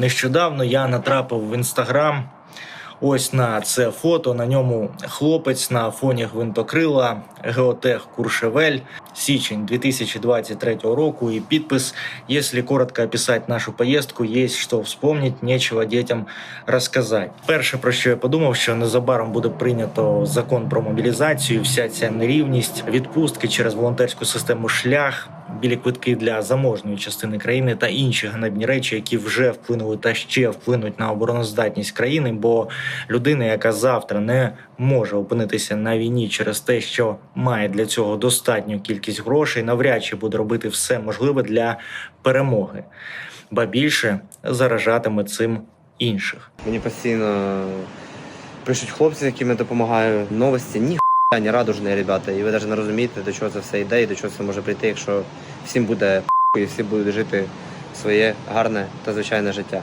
Нещодавно я натрапив в інстаграм. Ось на це фото. На ньому хлопець на фоні гвинтокрила Геотех Куршевель, січень 2023 року. І підпис: Если коротко описать нашу поїздку, є що вспомнить, нечего дітям розказати. Перше про що я подумав, що незабаром буде прийнято закон про мобілізацію. Вся ця нерівність, відпустки через волонтерську систему шлях. Білі квитки для заможної частини країни та інші ганебні речі, які вже вплинули та ще вплинуть на обороноздатність країни. Бо людина, яка завтра не може опинитися на війні через те, що має для цього достатню кількість грошей, навряд чи буде робити все можливе для перемоги, ба більше заражатиме цим інших. Мені постійно пишуть хлопці, яким я допомагаю. Новості ні не радужні, ребята. І ви навіть не розумієте, до чого це все йде і до чого це може прийти, якщо всім буде і всі будуть жити своє гарне та звичайне життя.